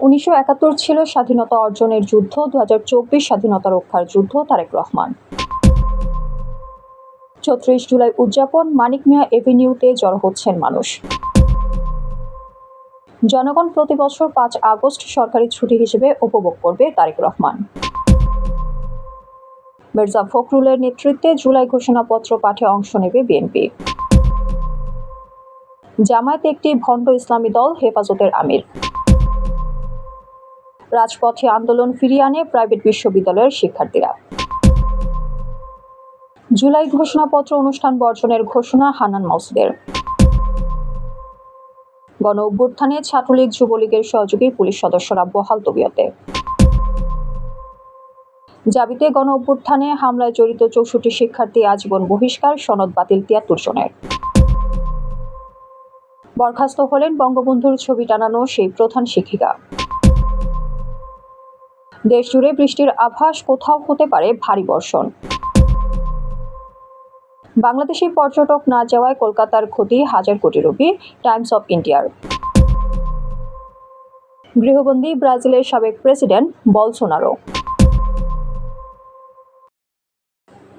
উনিশশো একাত্তর ছিল স্বাধীনতা অর্জনের যুদ্ধ দু হাজার চব্বিশ স্বাধীনতা রক্ষার যুদ্ধ, তারেক রহমান। চৌত্রিশ জুলাই উদযাপন, মানিক মিয়া এভিনিউতে জড়ো হচ্ছেন মানুষ। জনগণ প্রতি বছর পাঁচ আগস্ট সরকারি ছুটি হিসেবে উপভোগ করবে তারেক রহমান। মির্জা ফখরুলের নেতৃত্বে জুলাই ঘোষণাপত্র পাঠে অংশ নেবে বিএনপি। জামায়াত একটি ভণ্ড ইসলামী দল হেফাজতের আমির। রাজপথে আন্দোলন ফিরিয়ে আনে প্রাইভেট বিশ্ববিদ্যালয়ের শিক্ষার্থীরা। জুলাই ঘোষণাপত্র অনুষ্ঠান বর্জনের ঘোষণা হানান মাসুদের গণ অভ্যুত্থানে ছাত্রলীগ যুবলীগের সহযোগী পুলিশ সদস্যরা বহাল তবিয়তে। জাবিতে গণ অভ্যুত্থানে হামলায় জড়িত চৌষট্টি শিক্ষার্থী আজীবন বহিষ্কার, সনদ বাতিল তিয়াত্তর জনের। বরখাস্ত হলেন বঙ্গবন্ধুর ছবি টানানো সেই প্রধান শিক্ষিকা। দেশ জুড়ে বৃষ্টির আভাস কোথাও হতে পারে ভারী বর্ষণ। বাংলাদেশি পর্যটক না যাওয়ায় কলকাতার ক্ষতি হাজার কোটি রুপি, টাইমস অব ইন্ডিয়ার। গৃহবন্দী ব্রাজিলের সাবেক প্রেসিডেন্ট বলসোনারো।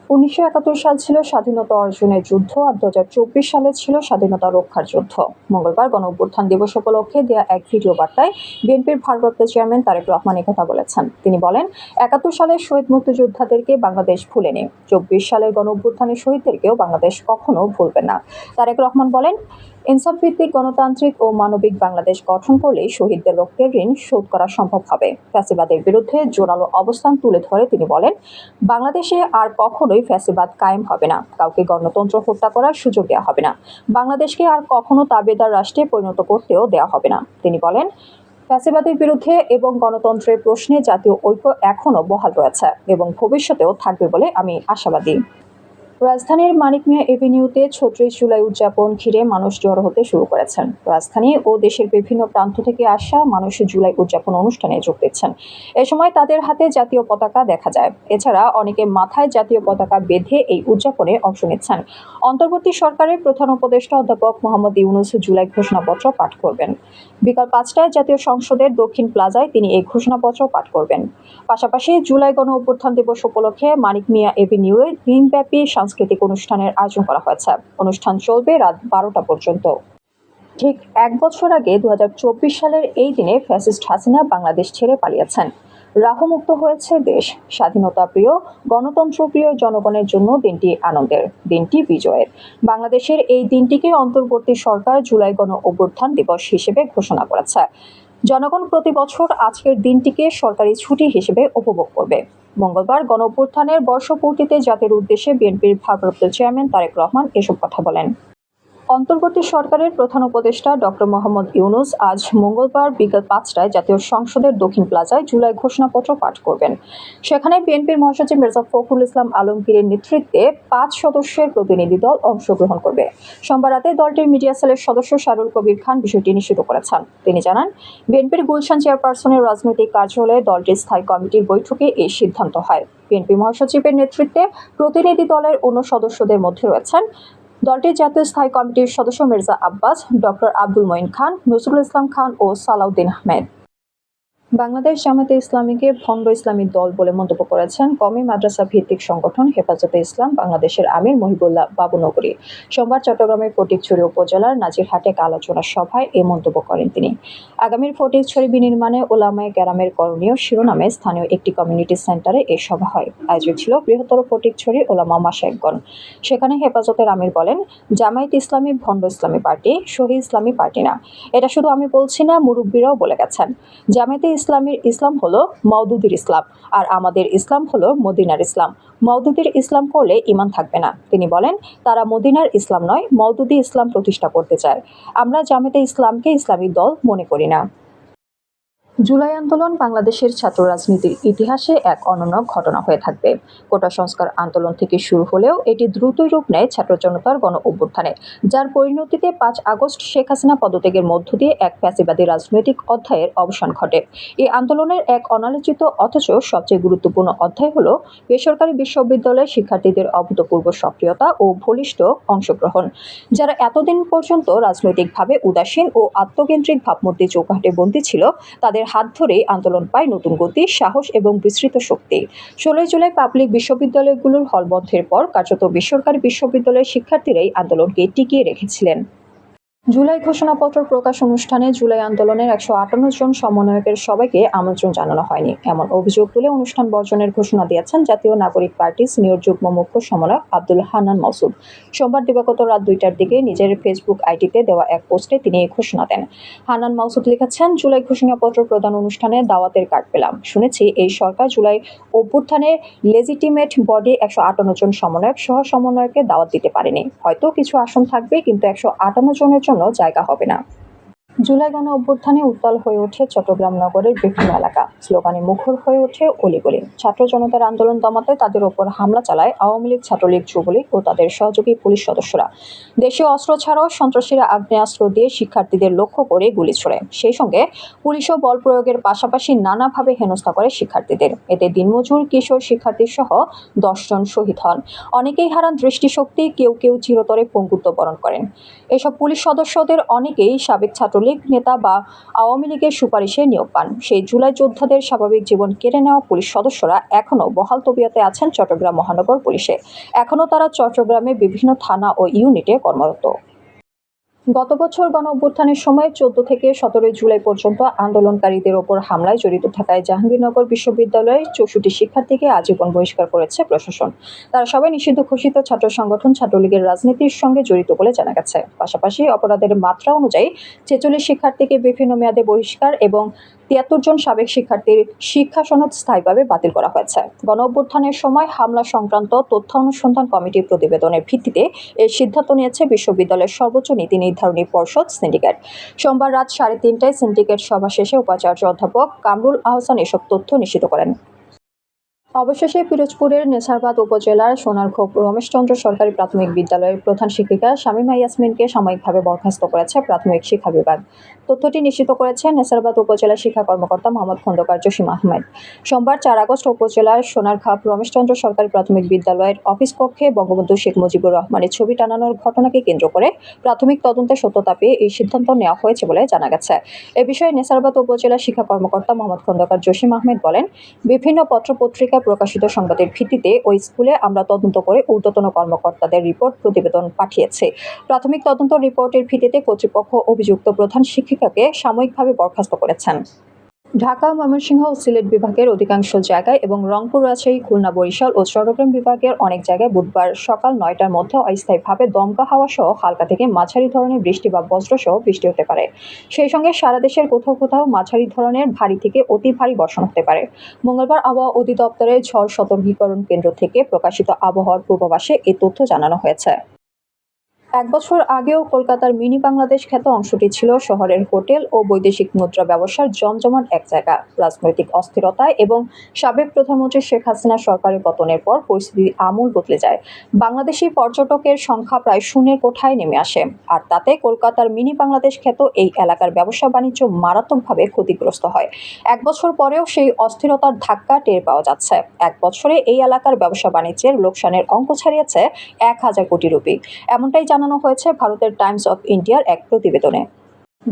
উনিশশো একাত্তর সাল ছিল স্বাধীনতা অর্জনের যুদ্ধ আর দু সালে ছিল স্বাধীনতা রক্ষার যুদ্ধ। মঙ্গলবার গণ অভ্যুত্থান দিবস উপলক্ষে দেয়া এক ভিডিও বার্তায় বিএনপির ভারপ্রাপ্ত চেয়ারম্যান তারেক রহমান কথা বলেছেন। তিনি বলেন, একাত্তর সালের শহীদ মুক্তিযোদ্ধাদেরকে বাংলাদেশ ভুলেনি চব্বিশ সালের গণ অভ্যুত্থানের শহীদদেরকেও বাংলাদেশ কখনো ভুলবে না। তারেক রহমান বলেন ইনসাফ ভিত্তিক গণতান্ত্রিক ও মানবিক বাংলাদেশ গঠন করলেই শহীদদের রক্তের ঋণ শোধ করা সম্ভব হবে। ফ্যাসিবাদের বিরুদ্ধে জোরালো অবস্থান তুলে ধরে তিনি বলেন, বাংলাদেশে আর কখনোই ফ্যাসিবাদ কায়েম হবে না। কাউকে গণতন্ত্র হত্যা করার সুযোগ দেওয়া হবে না। বাংলাদেশকে আর কখনো তাবেদার রাষ্ট্রে পরিণত করতেও দেওয়া হবে না। তিনি বলেন, ফ্যাসিবাদের বিরুদ্ধে এবং গণতন্ত্রের প্রশ্নে জাতীয় ঐক্য এখনও বহাল রয়েছে এবং ভবিষ্যতেও থাকবে বলে আমি আশাবাদী। রাজধানীর মানিক মিয়া এভিনিউতে ছত্রিশ জুলাই উদযাপন ঘিরে মানুষ জড়ো হতে শুরু করেছেন। রাজধানী ও দেশের বিভিন্ন প্রান্ত থেকে আসা মানুষ জুলাই উদযাপন অনুষ্ঠানে যোগ দিচ্ছেন। এ সময় তাদের হাতে জাতীয় পতাকা দেখা যায়। এছাড়া অনেকে মাথায় জাতীয় পতাকা বেঁধে এই উদযাপনে অংশ নিচ্ছেন। অন্তর্বর্তী সরকারের প্রধান উপদেষ্টা অধ্যাপক মোহাম্মদ ইউনুস জুলাই ঘোষণাপত্র পাঠ করবেন। বিকাল পাঁচটায় জাতীয় সংসদের দক্ষিণ প্লাজায় তিনি এই ঘোষণাপত্র পাঠ করবেন। পাশাপাশি জুলাই গণ অভ্যুত্থান দিবস উপলক্ষে মানিক মিয়া এভিনিউয়ে দিনব্যাপী সাংস্কৃতিক অনুষ্ঠানের আয়োজন করা হয়েছে। অনুষ্ঠান চলবে রাত বারোটা পর্যন্ত। ঠিক এক বছর আগে দুহাজার চব্বিশ সালের এই দিনে ফ্যাসিস্ট হাসিনা বাংলাদেশ ছেড়ে পালিয়েছেন। রাহমুক্ত হয়েছে দেশ। স্বাধীনতা প্রিয়, গণতন্ত্র প্রিয় জনগণের জন্য দিনটি আনন্দের। দিনটি বিজয়ের। বাংলাদেশের এই দিনটিকে অন্তর্বর্তী সরকার জুলাই গণ অভ্যুত্থান দিবস হিসেবে ঘোষণা করেছে। জনগণ প্রতি বছর আজকের দিনটিকে সরকারি ছুটি হিসেবে উপভোগ করবে। মঙ্গলবার গণ অভ্যুত্থানের বর্ষপূর্তিতে জাতির উদ্দেশ্যে বিএনপির ভারপ্রাপ্ত চেয়ারম্যান তারেক রহমান এসব কথা বলেন। অন্তর্বর্তী সরকারের প্রধান উপদেষ্টা ডক্টর মোহাম্মদ ইউনুস আজ মঙ্গলবার বিকেল পাঁচটায় জাতীয় সংসদের দক্ষিণ প্লাজায় জুলাই ঘোষণাপত্র পাঠ করবেন। সেখানে বিএনপির মহাসচিব মির্জা ফখরুল ইসলাম আলমগীরের নেতৃত্বে পাঁচ সদস্যের প্রতিনিধি দল অংশগ্রহণ করবে। সোমবার রাতে দলটির মিডিয়া সেলের সদস্য শারুল কবির খান বিষয়টি নিশ্চিত করেছেন। তিনি জানান, বিএনপির গুলশান চেয়ারপারসনের রাজনৈতিক কার্যালয়ে দলটির স্থায়ী কমিটির বৈঠকে এই সিদ্ধান্ত হয়। বিএনপি মহাসচিবের নেতৃত্বে প্রতিনিধি দলের অন্য সদস্যদের মধ্যে রয়েছেন দলটির জাতীয় স্থায়ী কমিটির সদস্য মির্জা আব্বাস, ডক্টর আব্দুল মঈন খান, নজরুল ইসলাম খান ও সালাউদ্দিন আহমেদ। বাংলাদেশ জামাতে ইসলামীকে ভণ্ড ইসলামী দল বলে মন্তব্য করেছেন কমি মাদ্রাসা ভিত্তিক সংগঠন হেফাজতে ইসলাম বাংলাদেশের আমির মহিবুল্লাহ বাবুনগরী। সোমবার চট্টগ্রামের ফটিকছড়ি উপজেলার নাজিরহাটে এক আলোচনা সভায় এ মন্তব্য করেন তিনি। আগামীর ফটিকছড়ি বিনির্মাণে ওলামায় গ্রামের করণীয় শিরোনামে স্থানীয় একটি কমিউনিটি সেন্টারে এ সভা হয়। আয়োজক ছিল বৃহত্তর ফটিকছড়ি ওলামা মাসায়কগণ সেখানে হেফাজতের আমির বলেন, জামায়াত ইসলামী ভণ্ড ইসলামী পার্টি, শহীদ ইসলামী পার্টি না। এটা শুধু আমি বলছি না, মুরব্বীরাও বলে গেছেন। জামায়াতে ইসলামের ইসলাম হলো মওদুদের ইসলাম, আর আমাদের ইসলাম হলো মদিনার ইসলাম। মওদুদের ইসলাম করলে ইমান থাকবে না। তিনি বলেন, তারা মদিনার ইসলাম নয়, মওদুদি ইসলাম প্রতিষ্ঠা করতে চায়। আমরা জামেতে ইসলামকে ইসলামী দল মনে করি না। জুলাই আন্দোলন বাংলাদেশের ছাত্র রাজনীতির ইতিহাসে এক অনন্য ঘটনা হয়ে থাকবে। কোটা সংস্কার আন্দোলন থেকে শুরু হলেও এটি দ্রুতই রূপ নেয় ছাত্র জনতার গণ অভ্যুত্থানে, যার পরিণতিতে পাঁচ আগস্ট শেখ হাসিনা পদত্যাগের মধ্য দিয়ে এক ফ্যাসিবাদী রাজনৈতিক অধ্যায়ের অবসান ঘটে। এই আন্দোলনের এক অনালোচিত অথচ সবচেয়ে গুরুত্বপূর্ণ অধ্যায় হল বেসরকারি বিশ্ববিদ্যালয়ের শিক্ষার্থীদের অভূতপূর্ব সক্রিয়তা ও বলিষ্ঠ অংশগ্রহণ, যারা এতদিন পর্যন্ত রাজনৈতিকভাবে উদাসীন ও আত্মকেন্দ্রিক ভাবমূর্তি চৌকাঠে বন্দী ছিল, তাদের হাত ধরে আন্দোলন পায় নতুন গতি, সাহস এবং বিস্তৃত শক্তি। ষোলোই জুলাই পাবলিক বিশ্ববিদ্যালয়গুলোর হল বন্ধের পর কার্যত বেসরকারি বিশ্ববিদ্যালয়ের শিক্ষার্থীরাই আন্দোলনকে টিকিয়ে রেখেছিলেন। জুলাই ঘোষণাপত্র প্রকাশ অনুষ্ঠানে জুলাই আন্দোলনের একশো আটান্ন জন সমন্বয়কের সবাইকে আমন্ত্রণ জানানো হয়নি। এমন অভিযোগ তুলে অনুষ্ঠান বর্জনের ঘোষণা দিয়েছেন জাতীয় নাগরিক পার্টি সিনিয়র যুগ্ম মুখ্য সমন্বয়ক আব্দুল হান্নান মাসুদ। সোমবার দিবাগত রাত দুইটার দিকে নিজের ফেসবুক আইডিতে দেওয়া এক পোস্টে তিনি এই ঘোষণা দেন। হান্নান মাসুদ লিখেছেন, জুলাই ঘোষণাপত্র প্রদান অনুষ্ঠানে দাওয়াতের কার্ড পেলাম। শুনেছি এই সরকার জুলাই অভ্যুত্থানে লেজিটিমেট বডি একশো আটান্ন জন সমন্বয়ক সহ সমন্বয়কে দাওয়াত দিতে পারেনি। হয়তো কিছু আসন থাকবে, কিন্তু একশো আটান্ন জনের জন্য জায়গা হবে না। জুলাই গণ অভ্যুত্থানে উত্তাল হয়ে ওঠে চট্টগ্রাম নগরের বিভিন্ন এলাকা। স্লোগানে মুখর হয়ে ওঠে অলিগলি। ছাত্র জনতার আন্দোলন দমাতে তাদের ওপর হামলা চালায় আওয়ামী লীগ, ছাত্রলীগ, যুবলীগ ও তাদের সহযোগী পুলিশ সদস্যরা। দেশীয় অস্ত্র ছাড়াও সন্ত্রাসীরা আগ্নেয়াস্ত্র দিয়ে শিক্ষার্থীদের লক্ষ্য করে গুলি ছোড়ে। সেই সঙ্গে পুলিশও বল প্রয়োগের পাশাপাশি নানাভাবে হেনস্থা করে শিক্ষার্থীদের। এতে দিনমজুর কিশোর শিক্ষার্থী সহ দশজন শহীদ হন। অনেকেই হারান দৃষ্টিশক্তি, কেউ কেউ চিরতরে পঙ্গুত্ব বরণ করেন। এসব পুলিশ সদস্যদের অনেকেই সাবেক ছাত্রলীগ নেতা বা আওয়ামী লীগের সুপারিশে নিয়োগ পান। সেই জুলাই যোদ্ধাদের স্বাভাবিক জীবন কেড়ে নেওয়া পুলিশ সদস্যরা এখনও বহাল তবিয়াতে আছেন চট্টগ্রাম মহানগর পুলিশে। এখনও তারা চট্টগ্রামে বিভিন্ন থানা ও ইউনিটে কর্মরত। গত বছর গণ অভ্যুত্থানের সময় চোদ্দ থেকে সতেরোই জুলাই পর্যন্ত আন্দোলনকারীদের ওপর হামলায় জড়িত থাকায় জাহাঙ্গীরনগর বিশ্ববিদ্যালয়ের চৌষট্টি শিক্ষার্থীকে আজীবন বহিষ্কার করেছে প্রশাসন। তারা সবাই নিষিদ্ধ ঘোষিত ছাত্র সংগঠন ছাত্রলীগের রাজনীতির সঙ্গে জড়িত বলে জানা গেছে। পাশাপাশি অপরাধের মাত্রা অনুযায়ী ছেচল্লিশ শিক্ষার্থীকে বিভিন্ন মেয়াদে বহিষ্কার এবং তিয়াত্তর জন সাবেক শিক্ষার্থীর শিক্ষা সনদ স্থায়ীভাবে বাতিল করা হয়েছে। গণ অভ্যুত্থানের সময় হামলা সংক্রান্ত তথ্য অনুসন্ধান কমিটির প্রতিবেদনের ভিত্তিতে এই সিদ্ধান্ত নিয়েছে বিশ্ববিদ্যালয়ের সর্বোচ্চ নীতি নির্ধারণী পর্ষদ সিন্ডিকেট সোমবার রাত সাড়ে তিনটায় সিন্ডিকেট সভা শেষে উপাচার্য অধ্যাপক কামরুল আহসান এসব তথ্য নিশ্চিত করেন। অবশেষে পিরোজপুরের নেছারবাদ উপজেলার সোনারখোপ রমেশচন্দ্র সরকারি প্রাথমিক বিদ্যালয়ের প্রধান শিক্ষিকা শামীমা ইয়াসমিনকে সাময়িকভাবে বরখাস্ত করেছে প্রাথমিক শিক্ষা বিভাগ। তথ্যটি নিশ্চিত করেছেন নেসারবাদ উপজেলা শিক্ষা কর্মকর্তা মোহাম্মদ খন্দকার জসিম আহমেদ। সোমবার চার আগস্ট উপজেলার সোনারখাপ রমেশচন্দ্র সরকারি প্রাথমিক বিদ্যালয়ের অফিস কক্ষে বঙ্গবন্ধু শেখ মুজিবুর রহমানের ছবি টানানোর ঘটনাকে কেন্দ্র করে প্রাথমিক তদন্তের সত্যতা পেয়ে এই সিদ্ধান্ত নেওয়া হয়েছে বলে জানা গেছে। এ বিষয়ে নেসারবাদ উপজেলা শিক্ষা কর্মকর্তা মোহাম্মদ খন্দকার জসিম আহমেদ বলেন, বিভিন্ন পত্রপত্রিকায় প্রকাশিত সংবাদের ভিত্তিতে ওই স্কুলে আমরা তদন্ত করে ঊর্ধ্বতন কর্মকর্তাদের রিপোর্ট প্রতিবেদন পাঠিয়েছে। প্রাথমিক তদন্ত রিপোর্টের ভিত্তিতে কর্তৃপক্ষ অভিযুক্ত প্রধান শিক্ষিকাকে সাময়িকভাবে বরখাস্ত করেছেন। ঢাকা, ময়মনসিংহ ও সিলেট বিভাগের অধিকাংশ জায়গায় এবং রংপুর, রাজশাহী, খুলনা, বরিশাল ও চট্টগ্রাম বিভাগের অনেক জায়গায় বুধবার সকাল নয়টার মধ্যে অস্থায়ীভাবে দমকা হাওয়া সহ হালকা থেকে মাঝারি ধরনের বৃষ্টি বা বজ্রসহ বৃষ্টি হতে পারে। সেই সঙ্গে সারা দেশের কোথাও কোথাও মাঝারি ধরনের ভারী থেকে অতি ভারী বর্ষণ হতে পারে। মঙ্গলবার আবহাওয়া অধিদপ্তরের ঝড় সতর্কীকরণ কেন্দ্র থেকে প্রকাশিত আবহাওয়ার পূর্বাভাসে এ তথ্য জানানো হয়েছে। এক বছর আগেও কলকাতার মিনি বাংলাদেশ খ্যাত অংশটি ছিল শহরের হোটেল ও বৈদেশিক মুদ্রা ব্যবসার জমজমাট এক জায়গা। রাজনৈতিক অস্থিরতায় এবং সাবেক প্রধানমন্ত্রী শেখ হাসিনা সরকারের পতনের পর পরিস্থিতি আমূল বদলে যায়। বাংলাদেশি পর্যটকের সংখ্যা প্রায় শূন্যের কোঠায় নেমে আসে। আর তাতে কলকাতার মিনি বাংলাদেশ খ্যাত এই এলাকার ব্যবসা বাণিজ্য মারাত্মকভাবে ক্ষতিগ্রস্ত হয়। এক বছর পরেও সেই অস্থিরতার ধাক্কা টের পাওয়া যাচ্ছে। এক বছরে এই এলাকার ব্যবসা বাণিজ্যের লোকসানের অঙ্ক ছাড়িয়েছে এক হাজার কোটি রুপি। এমনটাই জানানো হয়েছে ভারতের টাইমস অফ ইন্ডিয়ার এক প্রতিবেদনে।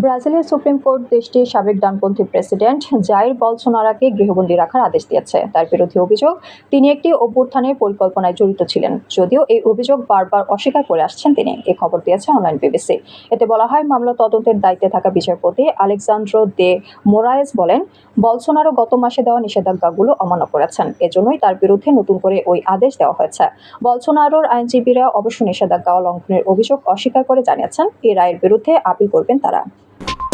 ব্রাজিলের সুপ্রিম কোর্ট দেশটির সাবেক ডানপন্থী প্রেসিডেন্ট জাইর বলসোনারাকে গৃহবন্দী রাখার আদেশ দিয়েছে। তার বিরুদ্ধে অভিযোগ, তিনি একটি অভ্যুত্থানের পরিকল্পনায় জড়িত ছিলেন। যদিও এই অভিযোগ বারবার অস্বীকার করে আসছেন তিনি। এ খবর দিয়েছে অনলাইন বিবিসি। এতে বলা হয়, মামলা তদন্তের দায়িত্বে থাকা বিচারপতি আলেকজান্দ্রো দে মোরায়েস বলেন, বলসোনারো গত মাসে দেওয়া নিষেধাজ্ঞাগুলো অমান্য করেছেন। এজন্যই তার বিরুদ্ধে নতুন করে ওই আদেশ দেওয়া হয়েছে। বলসোনারোর আইনজীবীরা অবশ্য নিষেধাজ্ঞা লঙ্ঘনের অভিযোগ অস্বীকার করে জানিয়েছেন। এই রায়ের বিরুদ্ধে আপিল করবেন তারা। you